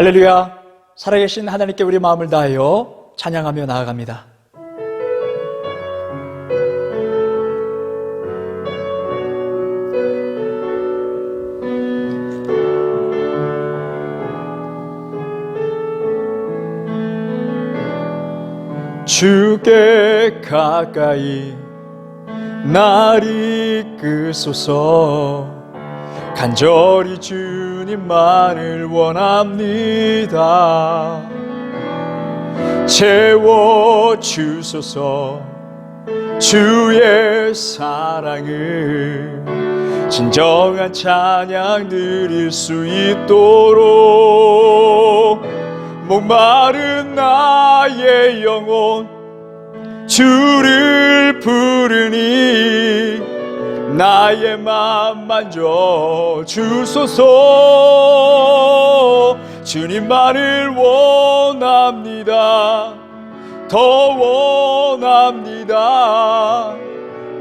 할렐루야. 살아계신 하나님께 우리 마음을 다하여 찬양하며 나아갑니다. 주께 가까이 날 이끄소서 간절히 주 님만을 원합니다. 채워 주소서 주의 사랑을. 진정한 찬양 드릴 수 있도록 목마른 나의 영혼 주를 부르니 나의 맘 만져 주소서. 주님만을 원합니다. 더 원합니다.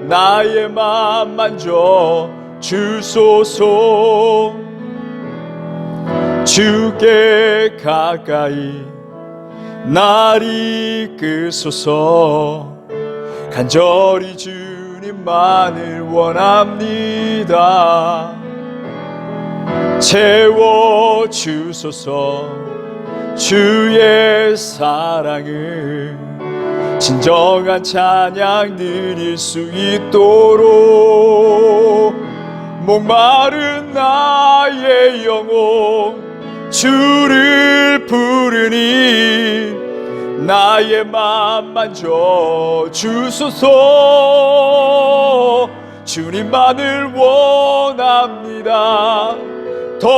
나의 맘 만져 주소서. 주께 가까이 날 이끄소서. 간절히 주 님만을 원합니다. 채워 주소서 주의 사랑을. 진정한 찬양 드릴 수 있도록. 목마른 나의 영혼 주를 부르니 나의 맘 만 져 주소서. 주님만을 원합니다. 더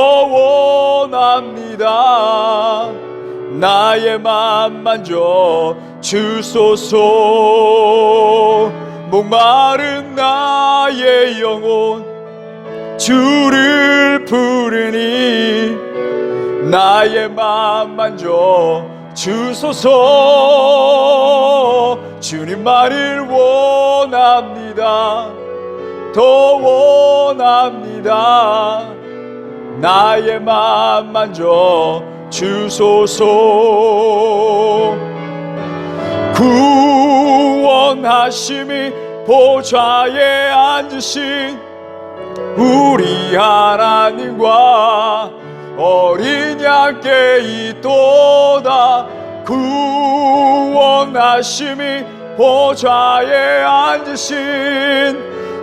원합니다. 나의 맘 만 져 주소서. 목마른 나의 영혼 주를 부르니 나의 맘 만 져 주소서. 주님만을 원합니다. 더 원합니다. 나의 맘 만져 주소서. 구원하심이 보좌에 앉으신 우리 하나님과 양께 있도다. 구원하심이 보좌에 앉으신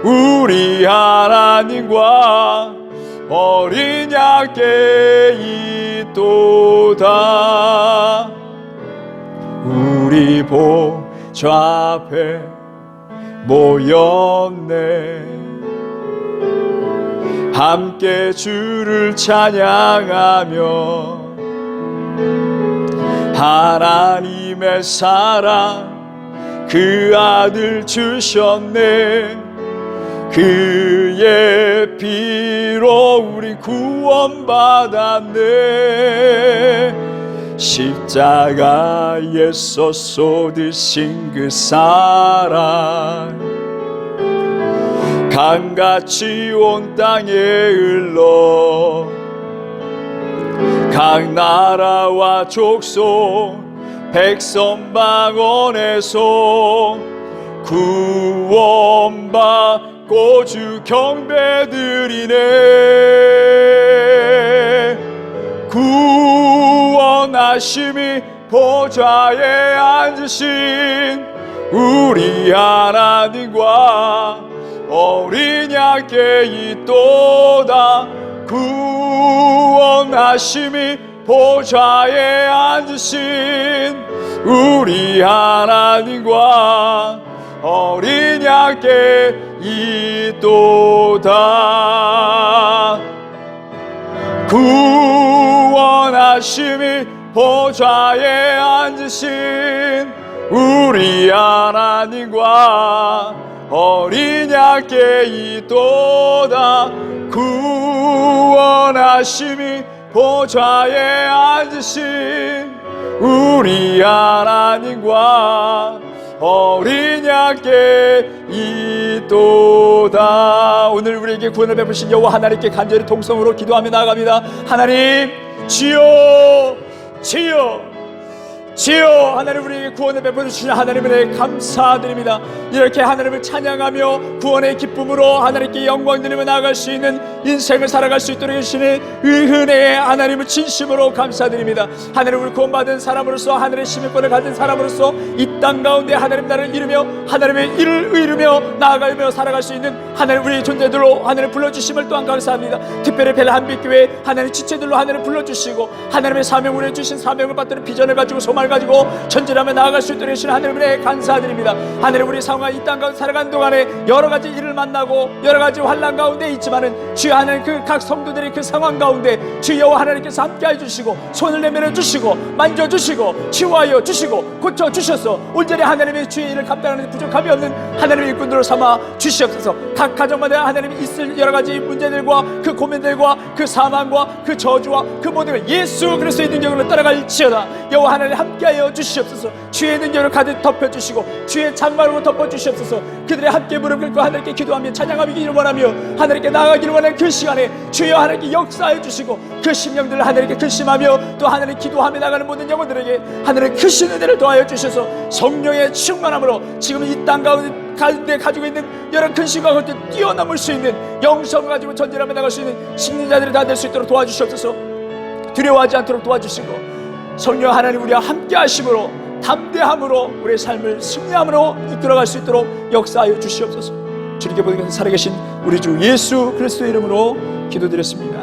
우리 하나님과 어린 양께 있도다. 우리 보좌 앞에 모였네. 함께 주를 찬양하며 하나님의 사랑 그 아들 주셨네. 그의 피로 우리 구원받았네. 십자가에서 쏟으신 그 사랑 강같이 온 땅에 흘러 각 나라와 족속 백성 방언에서 구원받고 주 경배드리네. 구원하심이 보좌에 앉으신 우리 하나님과 어린 양께 있도다 구원하심이 보좌에 앉으신 우리 하나님과 어린 양께 있도다. 구원하심이 보좌에 앉으신 우리 하나님과 어린 양께 있도다 구원하심이 보좌에 앉으신 우리 하나님과 어린 양께 있도다. 오늘 우리에게 구원을 베푸신 여호와 하나님께 간절히 통성으로 기도하며 나아갑니다. 하나님 주여 주여 주여 하나님 우리에게 구원을 베풀어 주시는 하나님을 감사드립니다. 이렇게 하나님을 찬양하며 구원의 기쁨으로 하나님께 영광 드리며 나아갈 수 있는 인생을 살아갈 수 있도록 해주시는 의은혜의 하나님을 진심으로 감사드립니다. 하나님 우리 구원받은 사람으로서 하늘의 시민권을 가진 사람으로서 이 땅 가운데 하나님 나를 이루며 하나님의 일을 이루며 나아가며 살아갈 수 있는 하나님 우리 존재들로 하나님 불러주심을 또한 감사합니다. 특별히 벨 한빛교회 하나님 지체들로 하나님 불러주시고 하나님의 사명을 해주신 사명을 받드는 비전을 가지고 소망을 가지고 전진하며 나아갈 수 있도록 해주신 하나님의 감사드립니다. 하나님 우리 상황 이땅 가운데 살아가는 동안에 여러 가지 일을 만나고 여러 가지 환란 가운데 있지만은 주여 하나님 그 각 성도들의 그 상황 가운데 주 여호와 하나님께서 함께해 주시고 손을 내밀어 주시고 만져 주시고 치유하여 주시고 고쳐 주셔서 온전히 하나님의 주의 일을 감당하는 부족함이 없는 하나님의 일꾼들로 삼아 주시옵소서. 각 가정마다 하나님이 있을 여러 가지 문제들과 그 고민들과 그 사망과 그 저주와 그 모든 걸 예수 그리스도의 능력으로 따라갈지어다. 여호와 하나님 함께 하여 주시옵소서. 주의 능력을 가득 덮어주시고 주의 장막으로 덮어주시옵소서. 그들의 함께 무릎 꿇고 하나님께 기도하며 찬양하기를 원하며 하나님께 나아가기를 원하는 그 시간에 주여 하나님께 역사해 주시고 그 심령들을 하나님께 결심하며 또 하나님 기도하며 나가는 모든 영혼들에게 하나님 크신 은혜를 더하여 주셔서 성령의 충만함으로 지금 이 땅 가운데 가운데 가지고 있는 여러 근심과 그것들 뛰어넘을 수 있는 영성을 가지고 전진하며 나갈 수 있는 승리자들이 다 될 수 있도록 도와주시옵소서. 두려워하지 않도록 도와주시고 성령 하나님 우리와 함께 하심으로 담대함으로 우리의 삶을 승리함으로 이끌어갈 수 있도록 역사하여 주시옵소서. 주님께 보는 살아계신 우리 주 예수 그리스도의 이름으로 기도드렸습니다.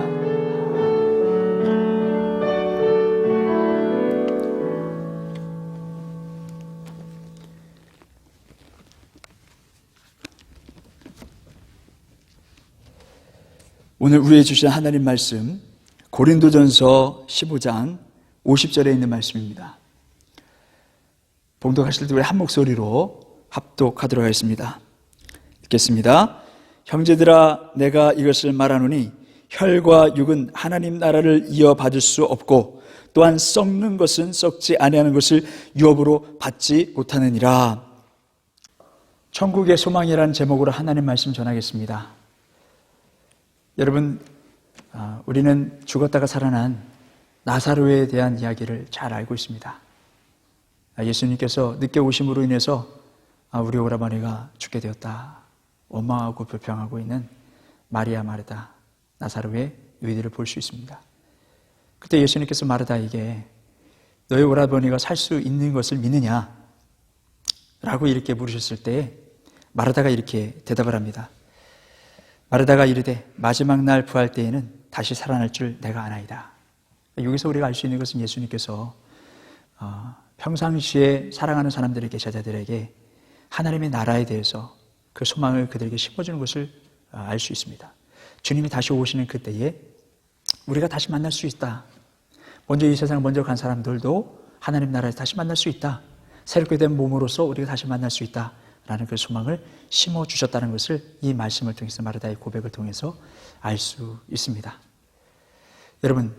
오늘 우리에 주신 하나님 말씀 고린도전서 15장 50절에 있는 말씀입니다. 봉독하실 때 우리 한 목소리로 합독하도록 하겠습니다. 읽겠습니다. 형제들아 내가 이것을 말하노니 혈과 육은 하나님 나라를 이어받을 수 없고 또한 썩는 것은 썩지 아니하는 것을 유업으로 받지 못하느니라. 천국의 소망이라는 제목으로 하나님 말씀 전하겠습니다. 여러분, 아, 우리는 죽었다가 살아난 나사로에 대한 이야기를 잘 알고 있습니다. 아, 예수님께서 늦게 오심으로 인해서 아, 우리 오라버니가 죽게 되었다. 원망하고 불평하고 있는 마리아 마르다 나사로의 의들을 볼수 있습니다. 그때 예수님께서 마르다에게 너희 오라버니가 살 수 있는 것을 믿느냐? 라고 이렇게 물으셨을 때 마르다가 이렇게 대답을 합니다. 마르다가 이르되 마지막 날 부활 때에는 다시 살아날 줄 내가 아나이다. 여기서 우리가 알 수 있는 것은 예수님께서 어, 평상시에 사랑하는 사람들에게 제자들에게 하나님의 나라에 대해서 그 소망을 그들에게 심어주는 것을 어, 알수 있습니다. 주님이 다시 오시는 그때에 우리가 다시 만날 수 있다. 먼저 이 세상 먼저 간 사람들도 하나님 나라에서 다시 만날 수 있다. 새롭게 된 몸으로서 우리가 다시 만날 수 있다. 라는 그 소망을 심어 주셨다는 것을 이 말씀을 통해서 마르다의 고백을 통해서 알 수 있습니다. 여러분,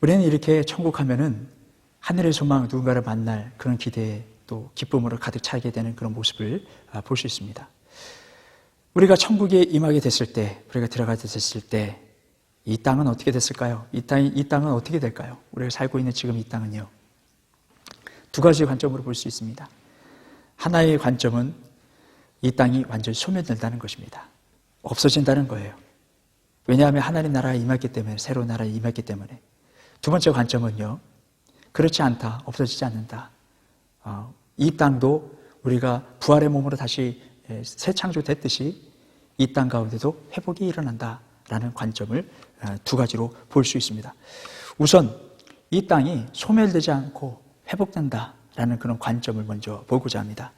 우리는 이렇게 천국 하면은 하늘의 소망 누군가를 만날 그런 기대에 또 기쁨으로 가득 차게 되는 그런 모습을 아, 볼수 있습니다. 우리가 천국에 임하게 됐을 때, 우리가 들어가게 됐을 때, 이 땅은 어떻게 됐을까요? 이 땅이, 이 땅은 어떻게 될까요? 우리가 살고 있는 지금 이 땅은요. 두 가지 관점으로 볼 수 있습니다. 하나의 관점은 이 땅이 완전히 소멸된다는 것입니다. 없어진다는 거예요. 왜냐하면 하나님 나라가 임했기 때문에, 새로운 나라에 임했기 때문에. 두 번째 관점은요, 그렇지 않다, 없어지지 않는다. 어, 이 땅도 우리가 부활의 몸으로 다시 새 창조됐듯이 이 땅 가운데도 회복이 일어난다라는 관점을 어, 두 가지로 볼 수 있습니다. 우선 이 땅이 소멸되지 않고 회복된다라는 그런 관점을 먼저 보고자 합니다.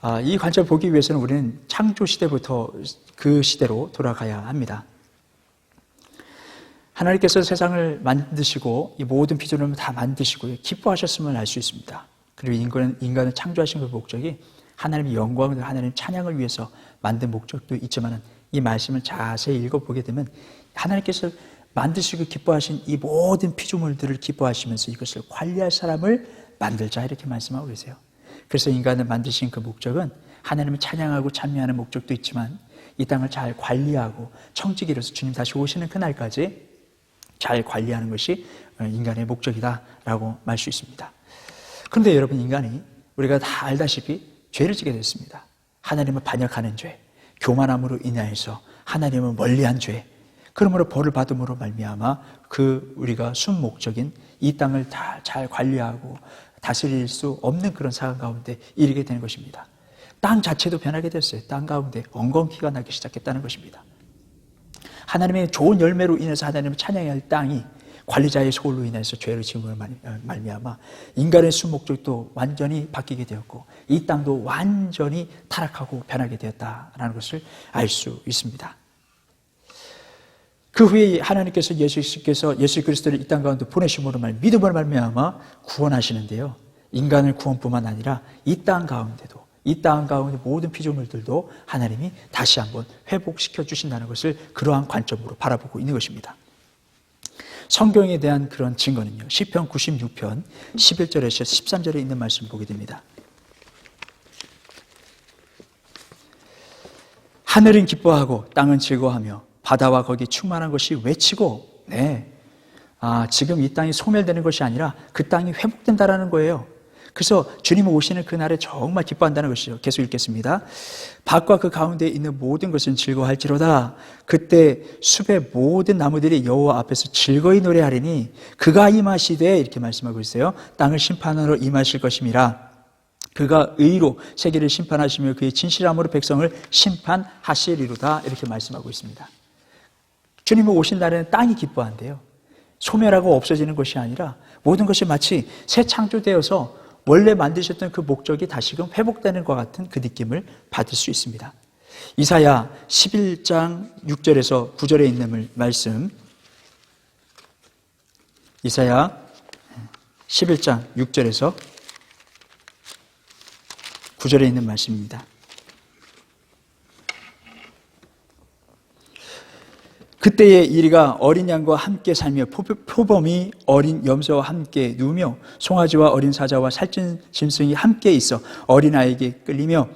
아, 이 관점을 보기 위해서는 우리는 창조 시대부터 그 시대로 돌아가야 합니다. 하나님께서 세상을 만드시고 이 모든 비전을 다 만드시고 기뻐하셨음을 알 수 있습니다. 그리고 인간은, 인간을 창조하신 그 목적이 하나님의 영광을 하나님 찬양을 위해서 만든 목적도 있지만 이 말씀을 자세히 읽어보게 되면 하나님께서 만드시고 기뻐하신 이 모든 피조물들을 기뻐하시면서 이것을 관리할 사람을 만들자 이렇게 말씀하고 계세요. 그래서 인간을 만드신 그 목적은 하나님을 찬양하고 찬미하는 목적도 있지만 이 땅을 잘 관리하고 청지기로서 주님 다시 오시는 그날까지 잘 관리하는 것이 인간의 목적이다라고 말 수 있습니다. 그런데 여러분 인간이 우리가 다 알다시피 죄를 지게 됐습니다. 하나님을 반역하는 죄, 교만함으로 인하여서 하나님을 멀리한 죄, 그러므로 벌을 받음으로 말미암아 그 우리가 순 목적인 이 땅을 다 잘 관리하고 다스릴 수 없는 그런 상황 가운데 이르게 되는 것입니다. 땅 자체도 변하게 됐어요. 땅 가운데 엉겅퀴가 나기 시작했다는 것입니다. 하나님의 좋은 열매로 인해서 하나님을 찬양해야 할 땅이 관리자의 소홀로 인해서 죄를 지음으로 어, 말미암아 인간의 수목적도 완전히 바뀌게 되었고 이 땅도 완전히 타락하고 변하게 되었다라는 것을 알 수 있습니다. 그 후에 하나님께서 예수께서 예수 그리스도를 이 땅 가운데 보내심으로 말 믿음으로 말미암아 구원하시는데요. 인간을 구원뿐만 아니라 이 땅 가운데도 이 땅 가운데 모든 피조물들도 하나님이 다시 한번 회복시켜 주신다는 것을 그러한 관점으로 바라보고 있는 것입니다. 성경에 대한 그런 증거는요. 시편 96편 11절에서 13절에 있는 말씀 보게 됩니다. 하늘은 기뻐하고 땅은 즐거워하며 바다와 거기 충만한 것이 외치고 네. 아, 지금 이 땅이 소멸되는 것이 아니라 그 땅이 회복된다라는 거예요. 그래서 주님 오시는 그날에 정말 기뻐한다는 것이죠. 계속 읽겠습니다. 밭과 그 가운데 있는 모든 것은 즐거워할지로다. 그때 숲의 모든 나무들이 여호와 앞에서 즐거이 노래하리니 그가 임하시되 이렇게 말씀하고 있어요. 땅을 심판하러 임하실 것임이라. 그가 의로 세계를 심판하시며 그의 진실함으로 백성을 심판하시리로다. 이렇게 말씀하고 있습니다. 주님이 오신 날에는 땅이 기뻐한대요. 소멸하고 없어지는 것이 아니라 모든 것이 마치 새 창조되어서 원래 만드셨던 그 목적이 다시금 회복되는 것 같은 그 느낌을 받을 수 있습니다. 이사야 11장 6절에서 9절에 있는 말씀. 이사야 11장 6절에서 9절에 있는 말씀입니다. 그때에 이리가 어린 양과 함께 살며 표범이 어린 염소와 함께 누우며 송아지와 어린 사자와 살찐 짐승이 함께 있어 어린아이에게 끌리며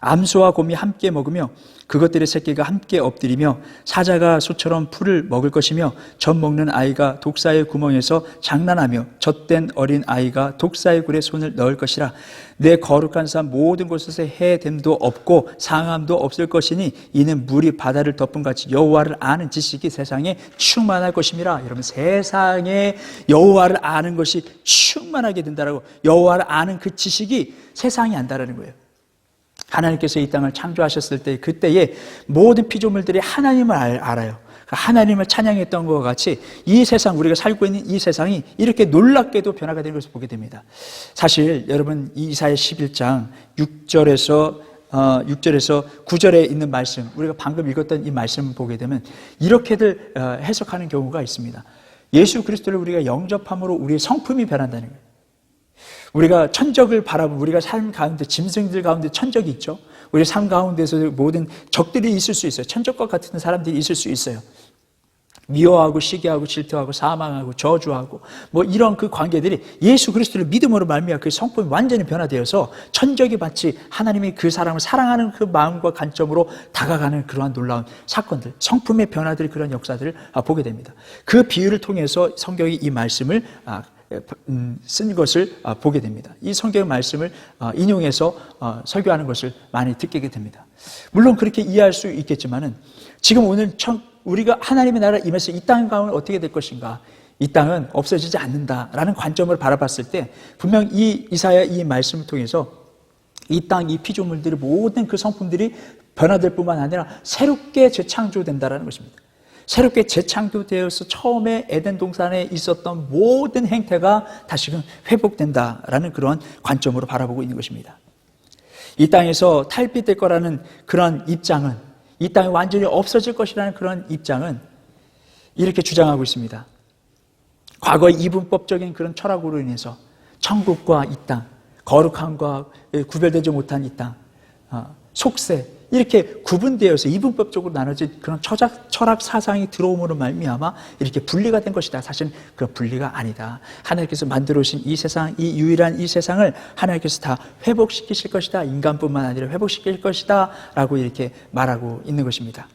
암소와 곰이 함께 먹으며 그것들의 새끼가 함께 엎드리며 사자가 소처럼 풀을 먹을 것이며 젖 먹는 아이가 독사의 구멍에서 장난하며 젖된 어린 아이가 독사의 굴에 손을 넣을 것이라 내 거룩한 산 모든 곳에서 해됨도 없고 상함도 없을 것이니 이는 물이 바다를 덮은 같이 여호와를 아는 지식이 세상에 충만할 것임이라 여러분 세상에 여호와를 아는 것이 충만하게 된다라고 여호와를 아는 그 지식이 세상이 안다라는 거예요. 하나님께서 이 땅을 창조하셨을 때 그때에 모든 피조물들이 하나님을 알아요. 그 하나님을 찬양했던 것과 같이 이 세상 우리가 살고 있는 이 세상이 이렇게 놀랍게도 변화가 되는 것을 보게 됩니다. 사실 여러분 이사야 11장 6절에서 어, 6절에서 9절에 있는 말씀, 우리가 방금 읽었던 이 말씀을 보게 되면 이렇게들 어, 해석하는 경우가 있습니다. 예수 그리스도를 우리가 영접함으로 우리의 성품이 변한다는 거예요. 우리가 천적을 바라보면 우리가 삶 가운데 짐승들 가운데 천적이 있죠. 우리 삶 가운데서 모든 적들이 있을 수 있어요. 천적과 같은 사람들이 있을 수 있어요. 미워하고 시기하고 질투하고 사망하고 저주하고 뭐 이런 그 관계들이 예수 그리스도를 믿음으로 말미암아 그 성품이 완전히 변화되어서 천적이 마치 하나님이 그 사람을 사랑하는 그 마음과 관점으로 다가가는 그러한 놀라운 사건들, 성품의 변화들 그런 역사들을 보게 됩니다. 그 비유를 통해서 성경이 이 말씀을 아, 음, 쓴 것을 아, 보게 됩니다. 이 성경 말씀을 아, 인용해서 어, 설교하는 것을 많이 듣게 됩니다. 물론 그렇게 이해할 수 있겠지만은 지금 오늘 우리가 하나님의 나라 임해서 이 땅 가운데 어떻게 될 것인가? 이 땅은 없어지지 않는다라는 관점을 바라봤을 때 분명 이 이사야 이 말씀을 통해서 이 땅, 이 피조물들의 모든 그 성품들이 변화될 뿐만 아니라 새롭게 재창조된다라는 것입니다. 새롭게 재창조되어서 처음에 에덴 동산에 있었던 모든 행태가 다시금 회복된다라는 그런 관점으로 바라보고 있는 것입니다. 이 땅에서 탈피될 거라는 그런 입장은 이 땅이 완전히 없어질 것이라는 그런 입장은 이렇게 주장하고 있습니다. 과거의 이분법적인 그런 철학으로 인해서 천국과 이 땅, 거룩함과 구별되지 못한 이 땅, 어, 속세, 이렇게 구분되어서 이분법적으로 나눠진 그런 철학, 철학 사상이 들어옴으로 말미암아 이렇게 분리가 된 것이다. 사실은 그 분리가 아니다. 하나님께서 만들어 오신 이 세상, 이 유일한 이 세상을 하나님께서 다 회복시키실 것이다. 인간뿐만 아니라 회복시킬 것이다. 라고 이렇게 말하고 있는 것입니다.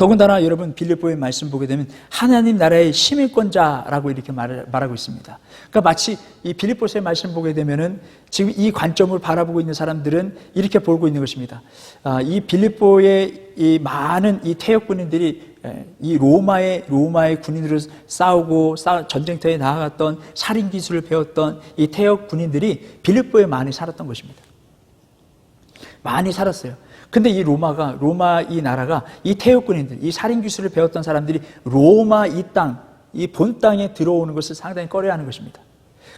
더군다나 여러분 빌립보의 말씀 보게 되면 하나님 나라의 시민권자라고 이렇게 말, 말하고 있습니다. 그러니까 마치 이 빌립보서의 말씀 보게 되면은 지금 이 관점을 바라보고 있는 사람들은 이렇게 보고 있는 것입니다. 아, 이 빌립보의 이 많은 이 태역 군인들이 에, 이 로마의 로마의 군인으로 싸우고 싸, 전쟁터에 나아갔던 살인 기술을 배웠던 이 태역 군인들이 빌립보에 많이 살았던 것입니다. 많이 살았어요. 근데 이 로마가 로마 이 나라가 이 태역군인들, 이 살인 기술을 배웠던 사람들이 로마 이 땅, 이 본 땅에 들어오는 것을 상당히 꺼려하는 것입니다.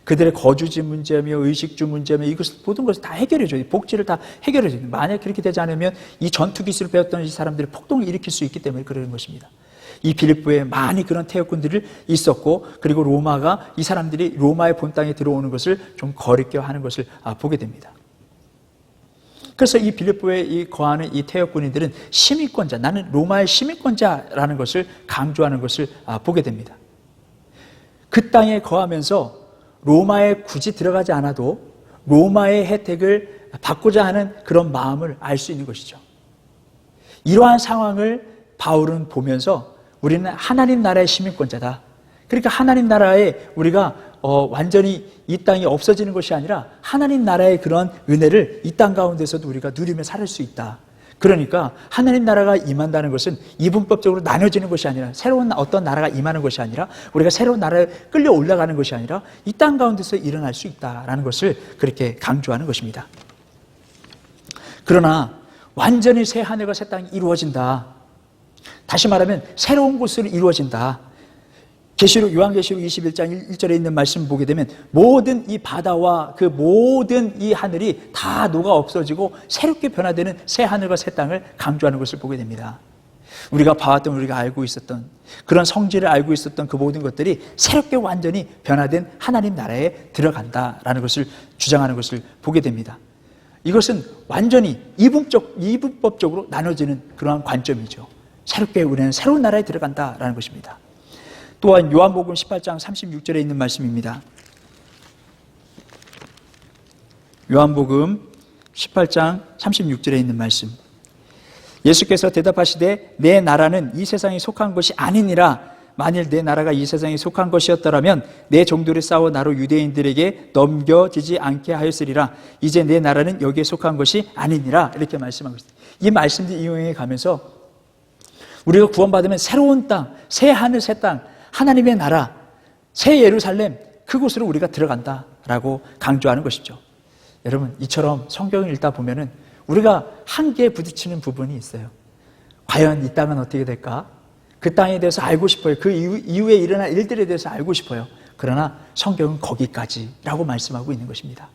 그들의 거주지 문제며 의식주 문제며 이것을 모든 것을 다 해결해 줘요. 복지를 다 해결해 줘요. 만약 그렇게 되지 않으면 이 전투 기술을 배웠던 이 사람들이 폭동을 일으킬 수 있기 때문에 그러는 것입니다. 이 빌립보에 많이 그런 태역군들이 있었고 그리고 로마가 이 사람들이 로마의 본 땅에 들어오는 것을 좀 거리게 하는 것을 아, 보게 됩니다. 그래서 이 빌립보에 이 거하는 이 태역군인들은 시민권자, 나는 로마의 시민권자라는 것을 강조하는 것을 아, 보게 됩니다. 그 땅에 거하면서 로마에 굳이 들어가지 않아도 로마의 혜택을 받고자 하는 그런 마음을 알 수 있는 것이죠. 이러한 상황을 바울은 보면서 우리는 하나님 나라의 시민권자다. 그러니까 하나님 나라에 우리가 어, 완전히 이 땅이 없어지는 것이 아니라 하나님 나라의 그런 은혜를 이 땅 가운데서도 우리가 누리며 살 수 있다. 그러니까 하나님 나라가 임한다는 것은 이분법적으로 나눠지는 것이 아니라 새로운 어떤 나라가 임하는 것이 아니라 우리가 새로운 나라에 끌려 올라가는 것이 아니라 이 땅 가운데서 일어날 수 있다라는 것을 그렇게 강조하는 것입니다. 그러나 완전히 새 하늘과 새 땅이 이루어진다. 다시 말하면 새로운 곳으로 이루어진다. 계시록 요한계시록 21장 1절에 있는 말씀 보게 되면 모든 이 바다와 그 모든 이 하늘이 다 녹아 없어지고 새롭게 변화되는 새 하늘과 새 땅을 강조하는 것을 보게 됩니다. 우리가 봐왔던 우리가 알고 있었던 그런 성질을 알고 있었던 그 모든 것들이 새롭게 완전히 변화된 하나님 나라에 들어간다라는 것을 주장하는 것을 보게 됩니다. 이것은 완전히 이분적, 이분법적으로 나눠지는 그러한 관점이죠. 새롭게 우리는 새로운 나라에 들어간다라는 것입니다. 또한 요한복음 18장 36절에 있는 말씀입니다. 요한복음 18장 36절에 있는 말씀. 예수께서 대답하시되 내 나라는 이 세상에 속한 것이 아니니라 만일 내 나라가 이 세상에 속한 것이었더라면 내 종들이 싸워 나로 유대인들에게 넘겨지지 않게 하였으리라 이제 내 나라는 여기에 속한 것이 아니니라 이렇게 말씀하고 있습니다. 이 말씀들 이용해 가면서 우리가 구원받으면 새로운 땅, 새 하늘, 새 땅, 하나님의 나라, 새 예루살렘, 그곳으로 우리가 들어간다라고 강조하는 것이죠. 여러분, 이처럼 성경을 읽다 보면은 우리가 한계에 부딪히는 부분이 있어요. 과연 이 땅은 어떻게 될까? 그 땅에 대해서 알고 싶어요. 그 이후, 이후에 일어날 일들에 대해서 알고 싶어요. 그러나 성경은 거기까지라고 말씀하고 있는 것입니다.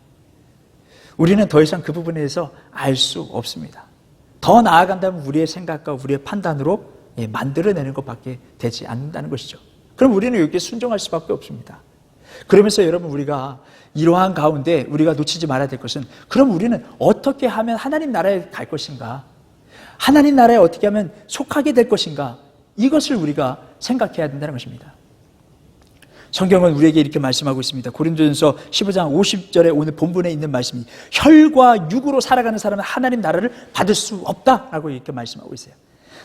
우리는 더 이상 그 부분에 대해서 알 수 없습니다. 더 나아간다면 우리의 생각과 우리의 판단으로 예, 만들어내는 것밖에 되지 않는다는 것이죠. 그럼 우리는 여기에 순종할 수밖에 없습니다. 그러면서 여러분 우리가 이러한 가운데 우리가 놓치지 말아야 될 것은 그럼 우리는 어떻게 하면 하나님 나라에 갈 것인가? 하나님 나라에 어떻게 하면 속하게 될 것인가? 이것을 우리가 생각해야 된다는 것입니다. 성경은 우리에게 이렇게 말씀하고 있습니다. 고린도전서 15장 50절에 오늘 본문에 있는 말씀이 혈과 육으로 살아가는 사람은 하나님 나라를 받을 수 없다라고 이렇게 말씀하고 있어요.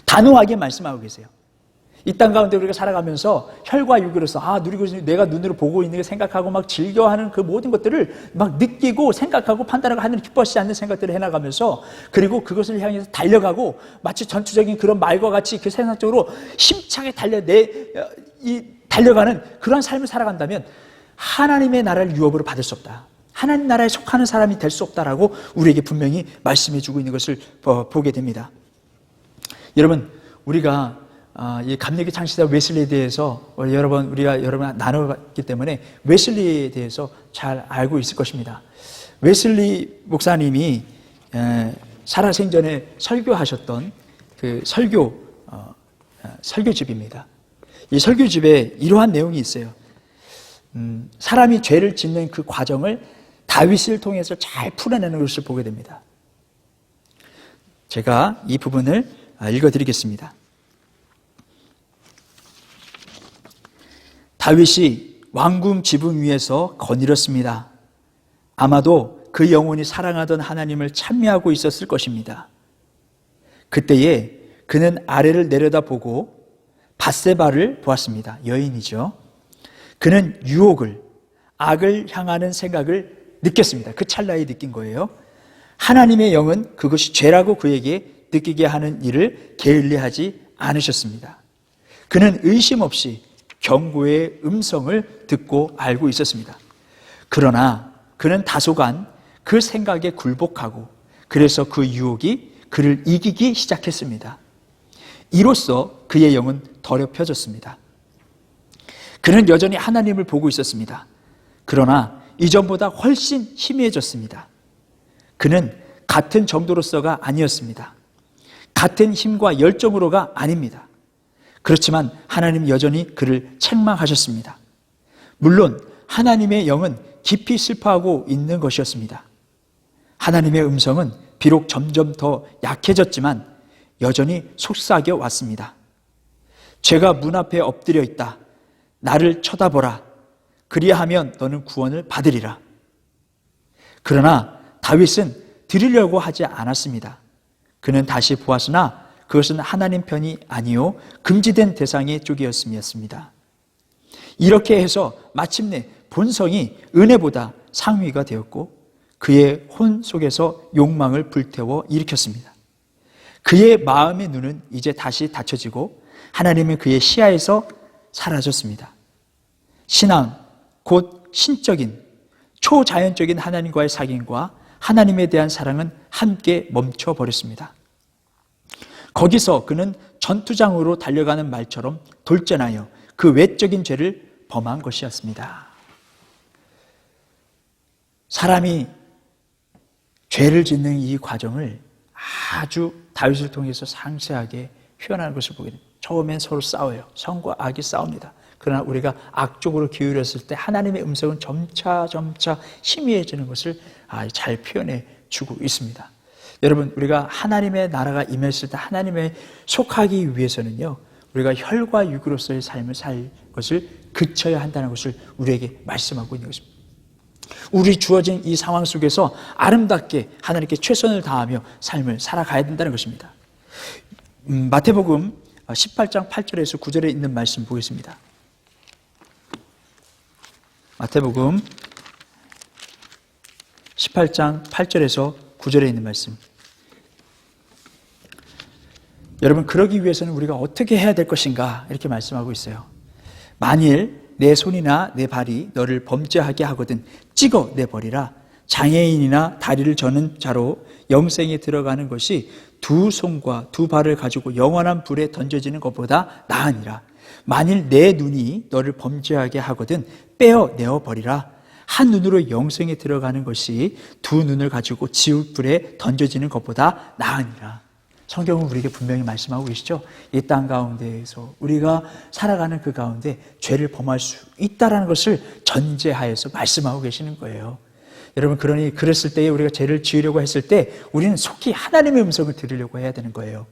단호하게 말씀하고 계세요. 이 땅 가운데 우리가 살아가면서 혈과 육으로서 아 누리고 있는 내가 눈으로 보고 있는 게 생각하고 막 즐겨하는 그 모든 것들을 막 느끼고 생각하고 판단하고 하늘 기뻐하지 않는 생각들을 해나가면서 그리고 그것을 향해서 달려가고 마치 전투적인 그런 말과 같이 그 세상적으로 힘차게 달려 내이 달려가는 그러한 삶을 살아간다면 하나님의 나라를 유업으로 받을 수 없다. 하나님 나라에 속하는 사람이 될 수 없다라고 우리에게 분명히 말씀해 주고 있는 것을 보게 됩니다. 여러분, 우리가 아, 이 감리교 창시자 웨슬리에 대해서 여러 번 우리가 여러 번 나눠봤기 때문에 웨슬리에 대해서 잘 알고 있을 것입니다. 웨슬리 목사님이 살아생전에 설교하셨던 그 설교 어, 어, 설교집입니다. 이 설교집에 이러한 내용이 있어요. 음, 사람이 죄를 짓는 그 과정을 다윗을 통해서 잘 풀어내는 것을 보게 됩니다. 제가 이 부분을 읽어드리겠습니다. 다윗이 왕궁 지붕 위에서 거닐었습니다. 아마도 그 영혼이 사랑하던 하나님을 찬미하고 있었을 것입니다. 그때에 그는 아래를 내려다보고 바세바를 보았습니다. 여인이죠. 그는 유혹을 악을 향하는 생각을 느꼈습니다. 그 찰나에 느낀 거예요. 하나님의 영은 그것이 죄라고 그에게 느끼게 하는 일을 게을리하지 않으셨습니다. 그는 의심 없이 경고의 음성을 듣고 알고 있었습니다. 그러나 그는 다소간 그 생각에 굴복하고 그래서 그 유혹이 그를 이기기 시작했습니다. 이로써 그의 영은 더럽혀졌습니다. 그는 여전히 하나님을 보고 있었습니다. 그러나 이전보다 훨씬 희미해졌습니다. 그는 같은 정도로서가 아니었습니다. 같은 힘과 열정으로가 아닙니다. 그렇지만 하나님 여전히 그를 책망하셨습니다. 물론 하나님의 영은 깊이 슬퍼하고 있는 것이었습니다. 하나님의 음성은 비록 점점 더 약해졌지만 여전히 속삭여 왔습니다. 죄가 문 앞에 엎드려 있다. 나를 쳐다보라. 그리하면 너는 구원을 받으리라. 그러나 다윗은 들으려고 하지 않았습니다. 그는 다시 보았으나 그것은 하나님 편이 아니요 금지된 대상의 쪽이었음이었습니다. 이렇게 해서 마침내 본성이 은혜보다 상위가 되었고 그의 혼 속에서 욕망을 불태워 일으켰습니다. 그의 마음의 눈은 이제 다시 닫혀지고 하나님은 그의 시야에서 사라졌습니다. 신앙, 곧 신적인, 초자연적인 하나님과의 사귐과 하나님에 대한 사랑은 함께 멈춰버렸습니다. 거기서 그는 전투장으로 달려가는 말처럼 돌전하여 그 외적인 죄를 범한 것이었습니다. 사람이 죄를 짓는 이 과정을 아주 다윗을 통해서 상세하게 표현하는 것을 보게 됩니다. 처음엔 서로 싸워요. 성과 악이 싸웁니다. 그러나 우리가 악쪽으로 기울였을 때 하나님의 음성은 점차 점차 희미해지는 것을 아, 잘 표현해 주고 있습니다. 여러분, 우리가 하나님의 나라가 임했을 때 하나님의 속하기 위해서는요, 우리가 혈과 육으로서의 삶을 살 것을 그쳐야 한다는 것을 우리에게 말씀하고 있는 것입니다. 우리 주어진 이 상황 속에서 아름답게 하나님께 최선을 다하며 삶을 살아가야 된다는 것입니다. 음, 마태복음 18장 8절에서 9절에 있는 말씀 보겠습니다. 마태복음 18장 8절에서 9절에 있는 말씀. 여러분, 그러기 위해서는 우리가 어떻게 해야 될 것인가? 이렇게 말씀하고 있어요. 만일 내 손이나 내 발이 너를 범죄하게 하거든 찍어 내버리라. 장애인이나 다리를 저는 자로 영생에 들어가는 것이 두 손과 두 발을 가지고 영원한 불에 던져지는 것보다 나으니라. 만일 내 눈이 너를 범죄하게 하거든 빼어 내어 버리라. 한 눈으로 영생에 들어가는 것이 두 눈을 가지고 지옥 불에 던져지는 것보다 나으니라. 성경은 우리에게 분명히 말씀하고 계시죠. 이 땅 가운데에서 우리가 살아가는 그 가운데 죄를 범할 수 있다라는 것을 전제하여서 말씀하고 계시는 거예요. 여러분 그러니 그랬을 때에 우리가 죄를 지으려고 했을 때 우리는 속히 하나님의 음성을 들으려고 해야 되는 거예요.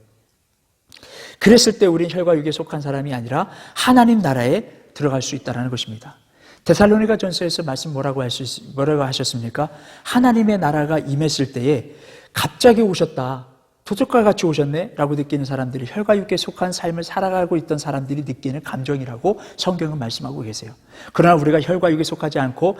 그랬을 때 우리는 혈과 육에 속한 사람이 아니라 하나님 나라에 들어갈 수 있다는 것입니다. 데살로니가 전서에서 말씀 뭐라고 하셨, 뭐라고 하셨습니까? 하나님의 나라가 임했을 때에 갑자기 오셨다. 도적과 같이 오셨네? 라고 느끼는 사람들이 혈과 육에 속한 삶을 살아가고 있던 사람들이 느끼는 감정이라고 성경은 말씀하고 계세요. 그러나 우리가 혈과 육에 속하지 않고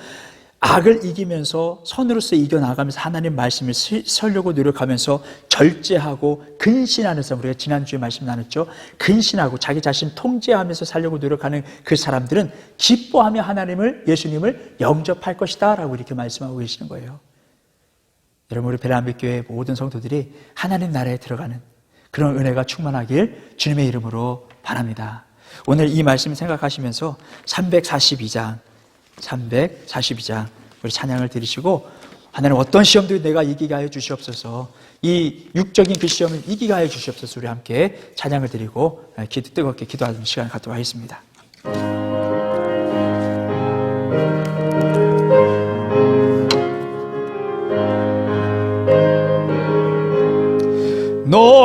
악을 이기면서 선으로서 이겨나가면서 하나님 말씀을 설려고 노력하면서 절제하고 근신하는 사람, 우리가 지난주에 말씀 나눴죠. 근신하고 자기 자신 통제하면서 살려고 노력하는 그 사람들은 기뻐하며 하나님을, 예수님을 영접할 것이다. 라고 이렇게 말씀하고 계시는 거예요. 여러분, 우리 베란빛교회 모든 성도들이 하나님 나라에 들어가는 그런 은혜가 충만하길 주님의 이름으로 바랍니다. 오늘 이 말씀 생각하시면서 342장 342장 우리 찬양을 들으시고 하나님 어떤 시험도 내가 이기게 하여 주시옵소서 이 육적인 그 시험을 이기게 하여 주시옵소서 우리 함께 찬양을 드리고 기도 뜨겁게 기도하는 시간을 갖도록 하겠습니다.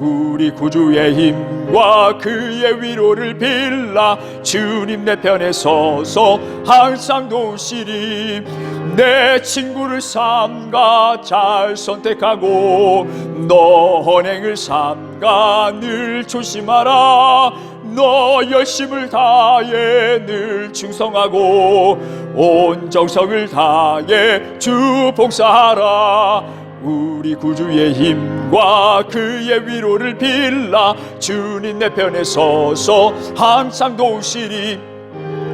우리 구주의 힘과 그의 위로를 빌라 주님 내 편에 서서 항상 도우시리. 내 친구를 삼가 잘 선택하고 너 헌행을 삼가 늘 조심하라. 너 열심을 다해 늘 충성하고 온 정성을 다해 주 봉사하라 우리 구주의 힘과 그의 위로를 빌라 주님 내 편에 서서 항상 도우시리.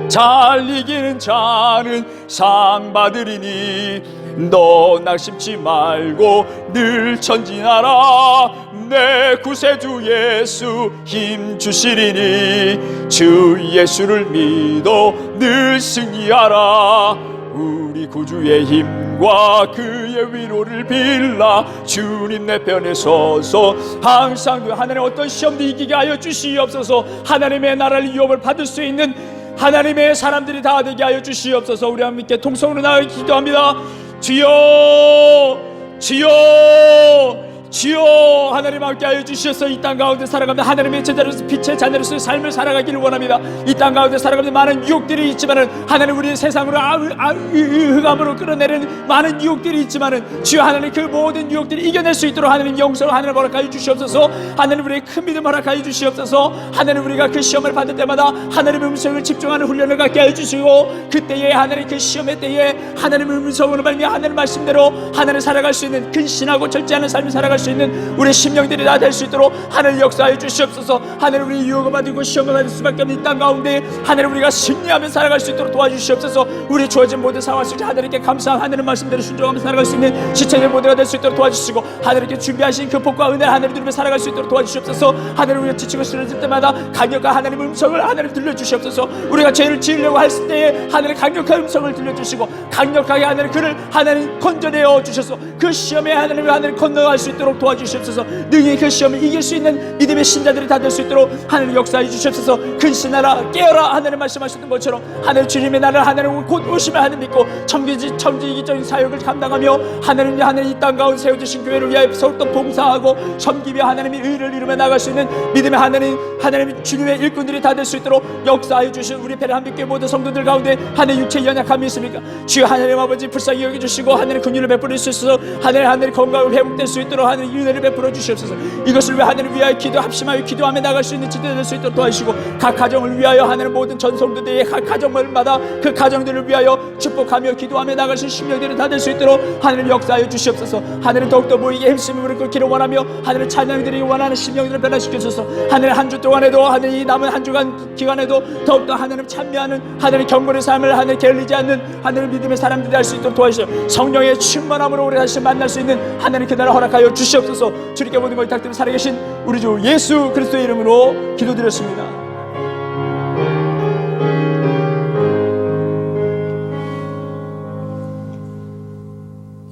잘 이기는 자는 상 받으리니 너 낙심치 말고 늘 전진하라 내 구세주 예수 힘 주시리니 주 예수를 믿어 늘 승리하라 우리 구주의 힘과 그의 위로를 빌라. 주님 내 편에 서서 항상 그 하나님 어떤 시험도 이기게 하여 주시옵소서. 하나님의 나라를 유업을 받을 수 있는 하나님의 사람들이 다 되게 하여 주시옵소서. 우리 함께 통성으로 나아 기도합니다. 주여 주여 주여 하나님 함께 하여 주셔서. 이 땅 가운데 살아가며 하나님의 제자로서 빛의 자녀로서 삶을 살아가기를 원합니다. 이 땅 가운데 살아가며 많은 유혹들이 있지만은 하나님 우리 세상으로 아, 아, 흑암으로 끌어내리는 많은 유혹들이 있지만은 주여 하나님 그 모든 유혹들을 이겨낼 수 있도록 하나님 영성을 하나님 허락하여 주시옵소서. 하나님 우리의 큰 믿음 허락하여 주시옵소서. 하나님 우리가 그 시험을 받을 때마다 하나님의 음성을 집중하는 훈련을 갖게 하여 주시고 그때에 하나님 그 시험의 때에 하나님의 음성으로 말미 하나님 말씀대로 하나님 살아갈 수 있는 근신하고 절제하는 삶을 살아갈 수 있는 우리 심령들이 다 될 수 있도록 하나님 역사해 주시옵소서. 하나님 우리 유혹을 받고 시험을 받을 수밖에 없는 이땅 가운데 하나님 우리가 승리하며 살아갈 수 있도록 도와주시옵소서. 우리 주어진 모든 상황 속에 하나님께 감사한 하나님 말씀대로 순종하며 살아갈 수 있는 지체들 모두가 될 수 있도록 도와주시고 하나님께 준비하신 그 복과 은혜를 하나님 누리며 살아갈 수 있도록 도와주시옵소서. 하나님 우리가 지치고 쓰러질 때마다 강력한 하나님 음성을 하나님 들려주시옵소서. 우리가 죄를 지으려고 할 때에 하나님 강력한 음성을 들려주시고 강력하게 하나님 그를 하나님 건져내어 주셔서 그 시험에 하나님 하나님 건너갈 수 있도록 도와주시옵소서. 능히 그 시험을 이길 수 있는 믿음의 신자들이 다 될 수 있도록 하나님 역사해 주시옵소서. 근신하라 깨어라 하나님 말씀하셨던 것처럼 하나님 주님의 나를 하나님 곧 오시면 하나님 믿고 천기지 천지기적인 사역을 감당하며 하나님 하나님 이땅 가운데 세워주신 교회를 위하여 서로 봉사하고 섬기며 하나님의 의를 이루며 나갈 수 있는 믿음의 하나님 하나님 주님의 일꾼들이 다 될 수 있도록 역사해 주신 우리 한빛교회 모든 성도들 가운데 하나님 육체의 연약함이 있습니까? 주여 하나님 아버지 불쌍히 여겨주시고 하나님 긍휼을 베풀어 주셔서 하나님 하나님 건강을 회복될 수 있도록 하 나님 은혜를 베풀어 주시옵소서. 이것을 위해 하나님 위하여 기도 합심하여 기도하며 나갈 수 있는 지대 될수 있도록 도와주시고 각 가정을 위하여 하나님 모든 전성도들의 각 가정마다 그 가정들을 위하여 축복하며 기도하며 나갈 수 있는 심령들이 다될 수 있도록 하나님 역사하여 주시옵소서. 하나님 더욱더 모이게 힘쓰므로 끓기를 원하며 하나님 찬양들이 원하는 심령들을 변화시켜주소서. 하나님 한주 동안에도 하나님 이 남은 한 주간 기간에도 더욱더 하나님 찬미하는 하나님 경건의 삶을 하나님 게을리지 않는 하나님 믿음의 사람들이 할 수 있도록 도와주시오 성령의 충만함으로 우리 다시 만날 수 있는 하나님 그날을 허락하여 주시옵소서 주님께 모든 걸 탁드리며 살아계신 우리 주 예수 그리스도의 이름으로 기도드렸습니다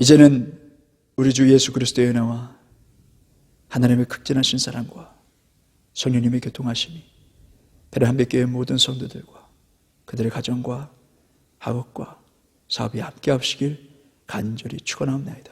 이제는 우리 주 예수 그리스도의 은혜와 하나님의 극진하신 사랑과 성령님의 교통하심이 베레한백교의 모든 성도들과 그들의 가정과 학업과 사업이 함께 합시길 간절히 축원하옵나이다.